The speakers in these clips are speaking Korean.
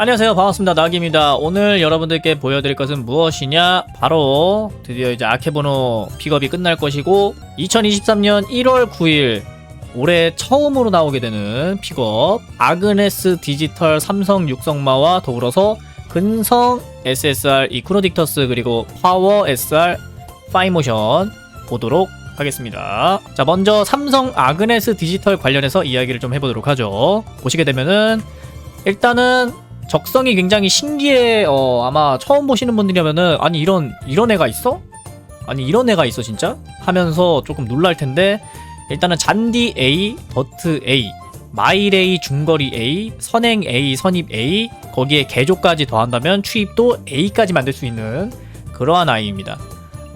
안녕하세요. 반갑습니다. 나기입니다. 오늘 여러분들께 보여드릴 것은 무엇이냐? 바로 드디어 이제 아케보노 픽업이 끝날 것이고 2023년 1월 9일 올해 처음으로 나오게 되는 픽업. 아그네스 디지털 삼성 육성마와 더불어서 근성 SSR 이크노딕터스 그리고 파워 SR 파이모션 보도록 하겠습니다. 자, 먼저 삼성 아그네스 디지털 관련해서 이야기를 좀 해보도록 하죠. 보시게 되면은 일단은 적성이 굉장히 신기해. 어, 아마 처음 보시는 분들이라면은 아니 이런 이런 애가 있어? 아니 이런 애가 있어 진짜? 하면서 조금 놀랄 텐데 일단은 잔디 A, 더트 A, 마일 A, 중거리 A, 선행 A, 선입 A 거기에 개조까지 더한다면 추입도 A까지 만들 수 있는 그러한 아이입니다.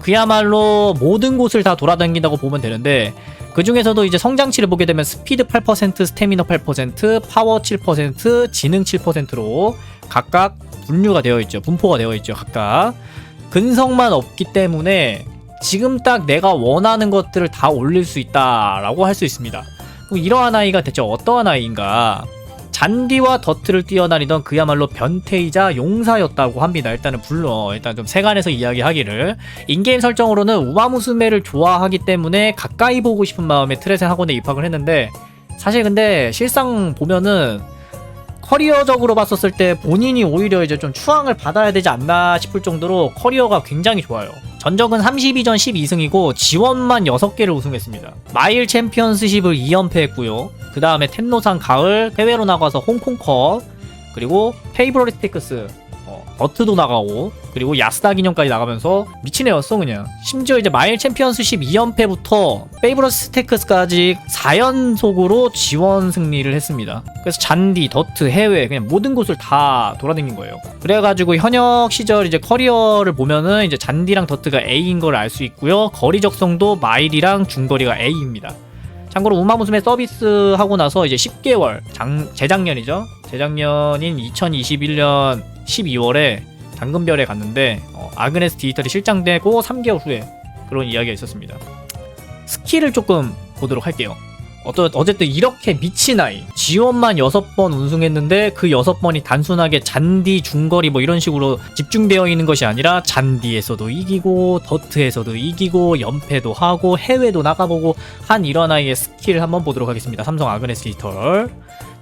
그야말로 모든 곳을 다 돌아다닌다고 보면 되는데 그 중에서도 이제 성장치를 보게 되면 스피드 8%, 스태미너 8%, 파워 7%, 지능 7%로 각각 분류가 되어 있죠. 분포가 되어 있죠. 각각 근성만 없기 때문에 지금 딱 내가 원하는 것들을 다 올릴 수 있다라고 할 수 있습니다. 그럼 이러한 아이가 대체 어떠한 아이인가? 잔디와 더트를 뛰어다니던 그야말로 변태이자 용사였다고 합니다. 일단은 불러 일단 좀 세간에서 이야기하기를 인게임 설정으로는 우마무스메를 좋아하기 때문에 가까이 보고 싶은 마음에 트레센 학원에 입학을 했는데 사실 근데 실상 보면은 커리어적으로 봤었을 때 본인이 오히려 이제 좀 추앙을 받아야 되지 않나 싶을 정도로 커리어가 굉장히 좋아요. 전적은 32전 12승이고 지원만 6개를 우승했습니다. 마일 챔피언스십을 2연패 했고요. 그 다음에 텐노상 가을 해외로 나가서 홍콩컵 그리고 페이브로리스틱스 어, 버트도 나가고 그리고 야스다 기념까지 나가면서 미친 애였어 그냥. 심지어 이제 마일 챔피언스십 2연패부터 페이브러스 스테크스까지 4연속으로 지원 승리를 했습니다. 그래서 잔디, 더트, 해외 그냥 모든 곳을 다 돌아다닌 거예요. 그래가지고 현역 시절 이제 커리어를 보면은 이제 잔디랑 더트가 A인 걸 알 수 있고요. 거리 적성도 마일이랑 중거리가 A입니다. 참고로 우마무스메 서비스 하고 나서 이제 10개월 장, 재작년이죠. 재작년인 2021년 12월에 당근별에 갔는데 어, 아그네스 디지털이 실장되고 3개월 후에 그런 이야기가 있었습니다. 스킬을 조금 보도록 할게요. 어떠, 어쨌든 이렇게 미친 아이 지원만 6번 우승했는데 그 6번이 단순하게 잔디 중거리 뭐 이런 식으로 집중되어 있는 것이 아니라 잔디에서도 이기고 더트에서도 이기고 연패도 하고 해외도 나가보고 한 이런 아이의 스킬 한번 보도록 하겠습니다 삼성 아그네스 디지털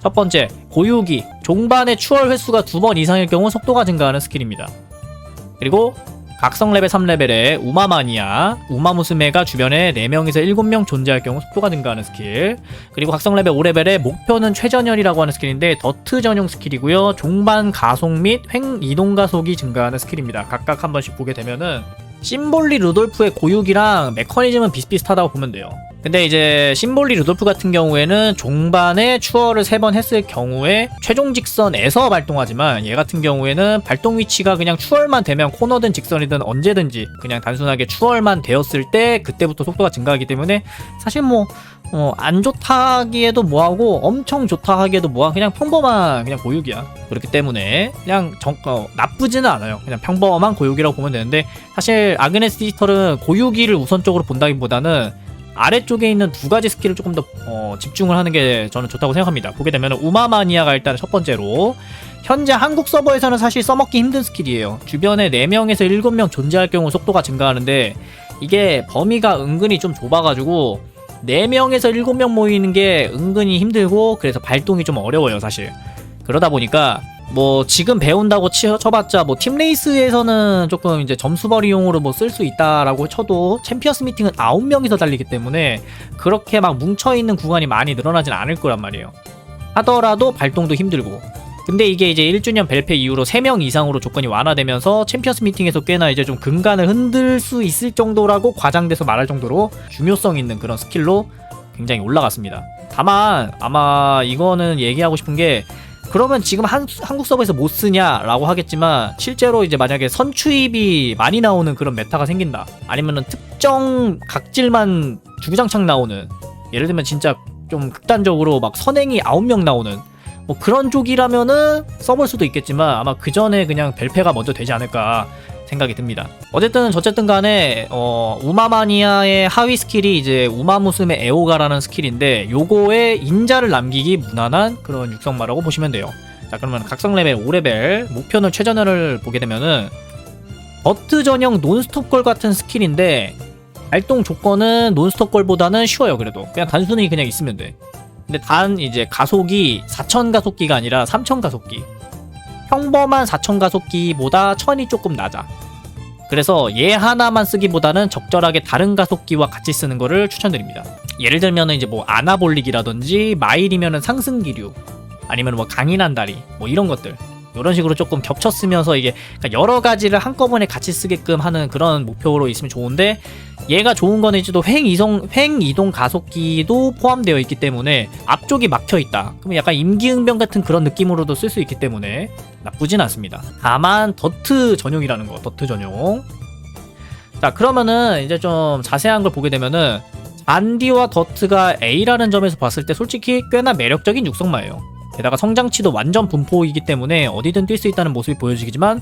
첫 번째 고유기 종반의 추월 횟수가 두 번 이상일 경우 속도가 증가하는 스킬입니다 그리고 각성 레벨 3레벨의 우마마니아, 우마무스메가 주변에 4명에서 7명 존재할 경우 속도가 증가하는 스킬. 그리고 각성 레벨 5레벨의 목표는 최전열이라고 하는 스킬인데 더트 전용 스킬이고요. 종반 가속 및 횡 이동 가속이 증가하는 스킬입니다. 각각 한 번씩 보게 되면은 심볼리 루돌프의 고육이랑 메커니즘은 비슷비슷하다고 보면 돼요. 근데 이제 심볼리 루돌프 같은 경우에는 종반에 추월을 3번 했을 경우에 최종 직선에서 발동하지만 얘 같은 경우에는 발동 위치가 그냥 추월만 되면 코너든 직선이든 언제든지 그냥 단순하게 추월만 되었을 때 그때부터 속도가 증가하기 때문에 사실 뭐 어, 안 좋다 하기에도 뭐하고 엄청 좋다 하기에도 뭐하 그냥 평범한 그냥 고육이야. 그렇기 때문에 그냥 정, 어, 나쁘지는 않아요. 그냥 평범한 고육이라고 보면 되는데 사실 아그네스 디지털은 고육이를 우선적으로 본다기보다는 아래쪽에 있는 두 가지 스킬을 조금 더 어, 집중을 하는 게 저는 좋다고 생각합니다. 보게 되면 우마마니아가 일단 첫 번째로 현재 한국 서버에서는 사실 써먹기 힘든 스킬이에요. 주변에 4명에서 7명 존재할 경우 속도가 증가하는데 이게 범위가 은근히 좀 좁아가지고 4명에서 7명 모이는 게 은근히 힘들고 그래서 발동이 좀 어려워요 사실. 그러다 보니까 뭐 지금 배운다고 치, 쳐봤자 뭐 팀 레이스에서는 조금 이제 점수벌이용으로 뭐 쓸 수 있다라고 쳐도 챔피언스 미팅은 9명이서 달리기 때문에 그렇게 막 뭉쳐있는 구간이 많이 늘어나진 않을 거란 말이에요. 하더라도 발동도 힘들고. 근데 이게 이제 1주년 벨페 이후로 3명 이상으로 조건이 완화되면서 챔피언스 미팅에서 꽤나 이제 좀 근간을 흔들 수 있을 정도라고 과장돼서 말할 정도로 중요성 있는 그런 스킬로 굉장히 올라갔습니다. 다만 아마 이거는 얘기하고 싶은 게 그러면 지금 한, 한국 서버에서 못 쓰냐라고 하겠지만 실제로 이제 만약에 선추입이 많이 나오는 그런 메타가 생긴다. 아니면은 특정 각질만 주구장창 나오는 예를 들면 진짜 좀 극단적으로 막 선행이 9명 나오는 뭐 그런 쪽이라면은 써볼 수도 있겠지만 아마 그 전에 그냥 벨페가 먼저 되지 않을까 생각이 듭니다. 어쨌든 저쨌든 간에 어, 우마마니아의 하위 스킬이 이제 우마무스메 에오가라는 스킬인데 요거에 인자를 남기기 무난한 그런 육성마라고 보시면 돼요. 자, 자 그러면 각성 레벨 5레벨 목표는 최전을 보게 되면은 버트 전용 논스톱 걸 같은 스킬인데 발동 조건은 논스톱 걸보다는 쉬워요 그래도 그냥 단순히 그냥 있으면 돼 근데 단 이제 가속이 4000 가속기가 아니라 3000 가속기 평범한 4000 가속기보다 1000이 조금 낮아. 그래서 얘 하나만 쓰기보다는 적절하게 다른 가속기와 같이 쓰는 거를 추천드립니다. 예를 들면은 이제 뭐 아나볼릭이라든지 마일이면은 상승기류 아니면 뭐 강인한 다리 뭐 이런 것들 이런 식으로 조금 겹쳐 쓰면서 이게 그러니까 여러 가지를 한꺼번에 같이 쓰게끔 하는 그런 목표로 있으면 좋은데 얘가 좋은 거는 이제 또 횡 이동 횡 이동 가속기도 포함되어 있기 때문에 앞쪽이 막혀 있다. 그러면 약간 임기응변 같은 그런 느낌으로도 쓸 수 있기 때문에 나쁘진 않습니다. 다만 더트 전용이라는 거, 더트 전용. 자 그러면은 이제 좀 자세한 걸 보게 되면은 안디와 더트가 A라는 점에서 봤을 때 솔직히 꽤나 매력적인 육성마예요. 게다가 성장치도 완전 분포이기 때문에 어디든 뛸 수 있다는 모습이 보여지지만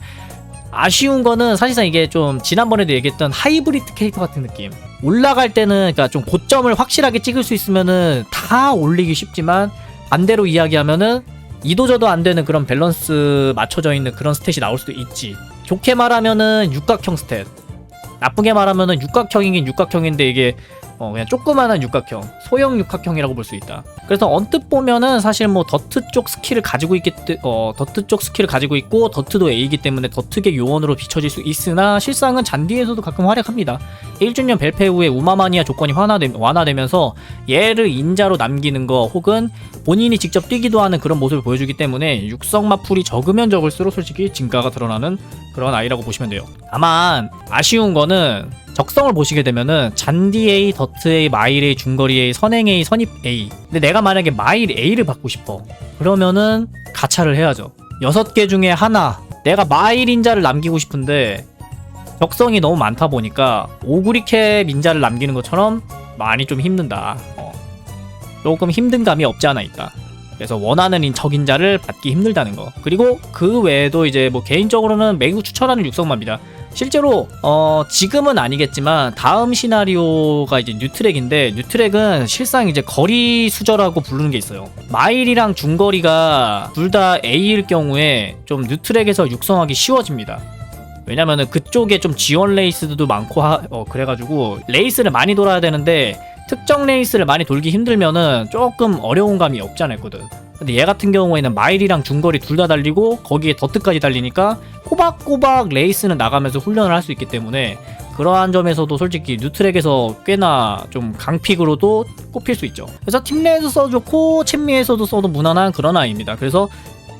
아쉬운 거는 사실상 이게 좀 지난번에도 얘기했던 하이브리드 캐릭터 같은 느낌. 올라갈 때는 그러니까 좀 고점을 확실하게 찍을 수 있으면은 다 올리기 쉽지만 반대로 이야기하면은 이도저도 안 되는 그런 밸런스 맞춰져 있는 그런 스탯이 나올 수도 있지. 좋게 말하면은 육각형 스탯. 나쁘게 말하면은 육각형이긴 육각형인데 이게 어, 그냥 조그마한 육각형, 소형 육각형이라고 볼 수 있다. 그래서 언뜻 보면은 사실 뭐 더트 쪽 스킬을 가지고 있기 때, 어, 더트 쪽 스킬을 가지고 있고 더트도 A이기 때문에 더트계 요원으로 비춰질 수 있으나 실상은 잔디에서도 가끔 활약합니다. 1주년 벨페 후에 우마마니아 조건이 완화되, 완화되면서 얘를 인자로 남기는 거 혹은 본인이 직접 뛰기도 하는 그런 모습을 보여주기 때문에 육성 마풀이 적으면 적을수록 솔직히 진가가 드러나는 그런 아이라고 보시면 돼요. 다만 아쉬운 거는 적성을 보시게 되면은 잔디 A, 더트 A, 마일 A, 중거리 A, 선행 A, 선입 A. 근데 내가 만약에 마일 A를 받고 싶어. 그러면은 가차를 해야죠. 여섯 개 중에 하나. 내가 마일 인자를 남기고 싶은데 적성이 너무 많다 보니까 오구리캡 인자를 남기는 것처럼 많이 좀 힘든다. 어. 조금 힘든 감이 없지 않아 있다. 그래서 원하는 인- 적인자를 받기 힘들다는 거. 그리고 그 외에도 이제 뭐 개인적으로는 매우 추천하는 육성마입니다. 실제로 어 지금은 아니겠지만 다음 시나리오가 이제 뉴트랙인데 뉴트랙은 실상 이제 거리 수저라고 부르는 게 있어요. 마일이랑 중거리가 둘 다 A일 경우에 좀 뉴트랙에서 육성하기 쉬워집니다. 왜냐면은 그쪽에 좀 지원 레이스도 많고 하, 어 그래가지고 레이스를 많이 돌아야 되는데 특정 레이스를 많이 돌기 힘들면은 조금 어려운 감이 없지 않아 있거든. 근데 얘 같은 경우에는 마일이랑 중거리 둘 다 달리고 거기에 더트까지 달리니까 꼬박꼬박 레이스는 나가면서 훈련을 할 수 있기 때문에 그러한 점에서도 솔직히 뉴트랙에서 꽤나 좀 강픽으로도 꼽힐 수 있죠. 그래서 팀 내에서 써도 좋고 챔미에서도 써도 무난한 그런 아이입니다. 그래서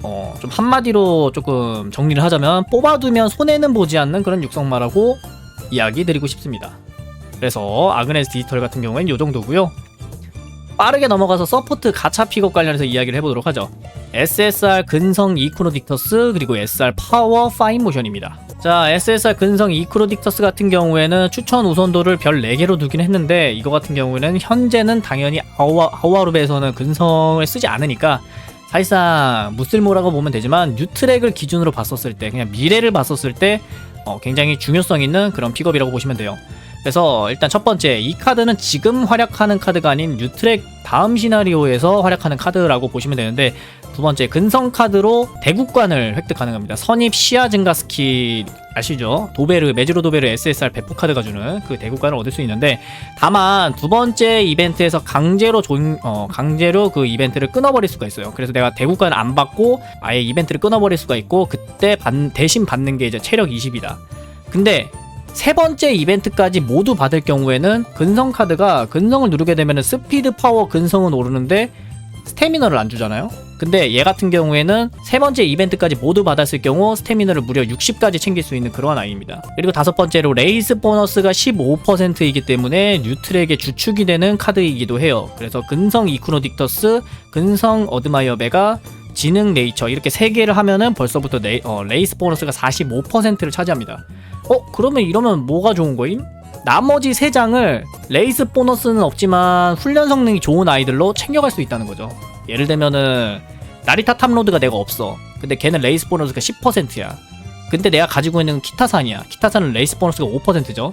어, 좀 한마디로 조금 정리를 하자면 뽑아두면 손해는 보지 않는 그런 육성마라고 이야기 드리고 싶습니다. 그래서 아그네스 디지털 같은 경우엔 이 정도고요. 빠르게 넘어가서 서포트 가차 픽업 관련해서 이야기를 해보도록 하죠. SSR 근성 이크로딕터스 그리고 SR 파워 파인 모션입니다. 자, SSR 근성 이크로딕터스 같은 경우에는 추천 우선도를 별 4개로 두긴 했는데 이거 같은 경우에는 현재는 당연히 아우아, 아우아룹에서는 근성을 쓰지 않으니까 사실상 무쓸모라고 보면 되지만 뉴트랙을 기준으로 봤었을 때 그냥 미래를 봤었을 때 어, 굉장히 중요성 있는 그런 픽업이라고 보시면 돼요. 그래서 일단 첫 번째 이 카드는 지금 활약하는 카드가 아닌 뉴트랙 다음 시나리오에서 활약하는 카드라고 보시면 되는데 두 번째 근성 카드로 대국관을 획득 가능합니다. 선입 시야 증가 스킬 아시죠? 도베르 메즈로 도베르 SSR 배포 카드가 주는 그 대국관을 얻을 수 있는데 다만 두 번째 이벤트에서 강제로 종, 어, 강제로 그 이벤트를 끊어버릴 수가 있어요. 그래서 내가 대국관을 안 받고 아예 이벤트를 끊어버릴 수가 있고 그때 받, 대신 받는 게 이제 체력 20이다. 근데 세 번째 이벤트까지 모두 받을 경우에는 근성 카드가 근성을 누르게 되면 스피드 파워 근성은 오르는데 스태미너를 안 주잖아요. 근데 얘 같은 경우에는 세 번째 이벤트까지 모두 받았을 경우 스태미너를 무려 60까지 챙길 수 있는 그러한 아이입니다. 그리고 다섯 번째로 레이스 보너스가 15%이기 때문에 뉴트랙의 주축이 되는 카드이기도 해요. 그래서 근성 이쿠노딕터스, 근성 어드마이어 베가, 지능 네이처 이렇게 세 개를 하면은 벌써부터 레, 어, 레이스 보너스가 45%를 차지합니다. 어 그러면 이러면 뭐가 좋은 거임? 나머지 세 장을 레이스 보너스는 없지만 훈련 성능이 좋은 아이들로 챙겨갈 수 있다는 거죠. 예를 들면은 나리타 탑로드가 내가 없어. 근데 걔는 레이스 보너스가 10%야. 근데 내가 가지고 있는 키타산이야. 키타산은 레이스 보너스가 5%죠.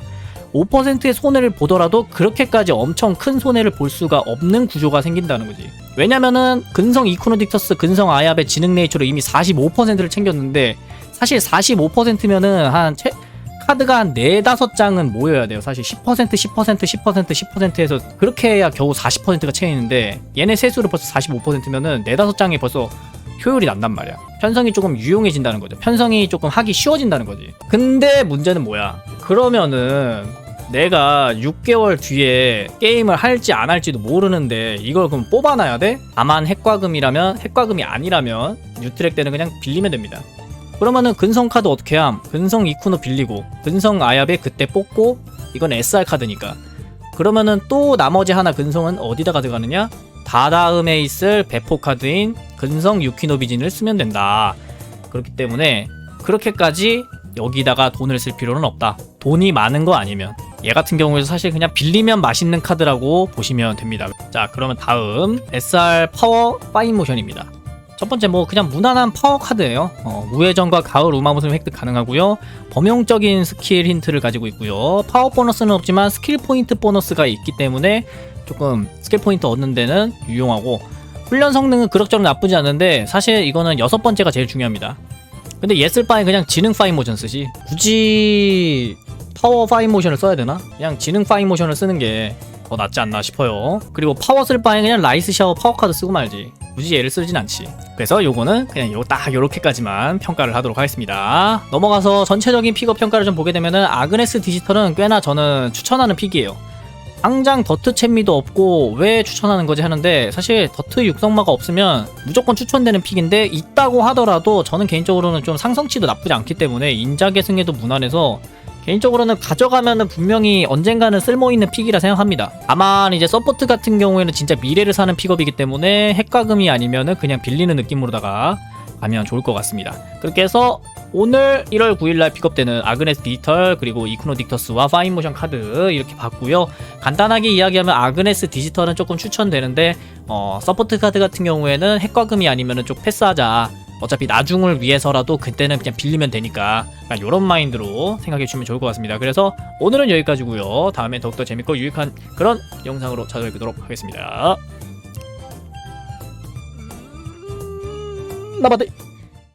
5%의 손해를 보더라도 그렇게까지 엄청 큰 손해를 볼 수가 없는 구조가 생긴다는 거지. 왜냐면은 근성 이코노딕터스 근성 아야베 지능 네이처로 이미 45%를 챙겼는데 사실 45%면은 한 채, 카드가 한 4, 5장은 모여야 돼요. 사실 10%, 10%, 10%, 10%에서 그렇게 해야 겨우 40%가 채이는데 얘네 세수를 벌써 45%면은 4, 5장이 벌써 효율이 난단 말이야. 편성이 조금 유용해진다는 거죠. 편성이 조금 하기 쉬워진다는 거지. 근데 문제는 뭐야? 그러면은 내가 6개월 뒤에 게임을 할지 안 할지도 모르는데 이걸 그럼 뽑아놔야 돼? 다만 핵과금이라면 핵과금이 아니라면 뉴트랙 때는 그냥 빌리면 됩니다. 그러면은 근성 카드 어떻게 함? 근성 이쿠노 빌리고 근성 아야베 그때 뽑고 이건 SR 카드니까 그러면은 또 나머지 하나 근성은 어디다 가져가느냐? 다다음에 있을 배포 카드인 근성 유키노비진을 쓰면 된다. 그렇기 때문에 그렇게까지 여기다가 돈을 쓸 필요는 없다. 돈이 많은 거 아니면 얘 같은 경우에도 사실 그냥 빌리면 맛있는 카드라고 보시면 됩니다. 자, 그러면 다음 SR 파워 파인 모션입니다. 첫 번째 뭐 그냥 무난한 파워 카드예요. 어, 우회전과 가을 우마무슬 획득 가능하고요. 범용적인 스킬 힌트를 가지고 있고요. 파워 보너스는 없지만 스킬 포인트 보너스가 있기 때문에 조금 스킬 포인트 얻는 데는 유용하고 훈련 성능은 그럭저럭 나쁘지 않은데 사실 이거는 여섯 번째가 제일 중요합니다. 근데 얘쓸 바에 그냥 지능 파인 모션 쓰지 굳이 파워 파인 모션을 써야 되나? 그냥 지능 파인 모션을 쓰는 게 더 낫지 않나 싶어요. 그리고 파워 쓸 바에 그냥 라이스 샤워 파워 카드 쓰고 말지. 굳이 얘를 쓰진 않지. 그래서 요거는 그냥 요 딱 요렇게까지만 평가를 하도록 하겠습니다. 넘어가서 전체적인 픽업 평가를 좀 보게 되면은 아그네스 디지털은 꽤나 저는 추천하는 픽이에요. 당장 더트 챔미도 없고 왜 추천하는 거지 하는데 사실 더트 육성마가 없으면 무조건 추천되는 픽인데 있다고 하더라도 저는 개인적으로는 좀 상성치도 나쁘지 않기 때문에 인자 계 승에도 무난해서 개인적으로는 가져가면은 분명히 언젠가는 쓸모있는 픽이라 생각합니다. 다만 이제 서포트 같은 경우에는 진짜 미래를 사는 픽업이기 때문에 핵과금이 아니면은 그냥 빌리는 느낌으로다가 가면 좋을 것 같습니다. 그렇게 해서 오늘 1월 9일날 픽업되는 아그네스 디지털 그리고 이코노 딕터스와 파인모션 카드 이렇게 봤고요. 간단하게 이야기하면 아그네스 디지털은 조금 추천되는데 어, 서포트 카드 같은 경우에는 핵과금이 아니면은 좀 패스하자. 어차피 나중을 위해서라도 그때는 그냥 빌리면 되니까 이런 마인드로 생각해 주시면 좋을 것 같습니다. 그래서 오늘은 여기까지고요. 다음에 더욱더 재밌고 유익한 그런 영상으로 찾아뵙도록 하겠습니다. 나바드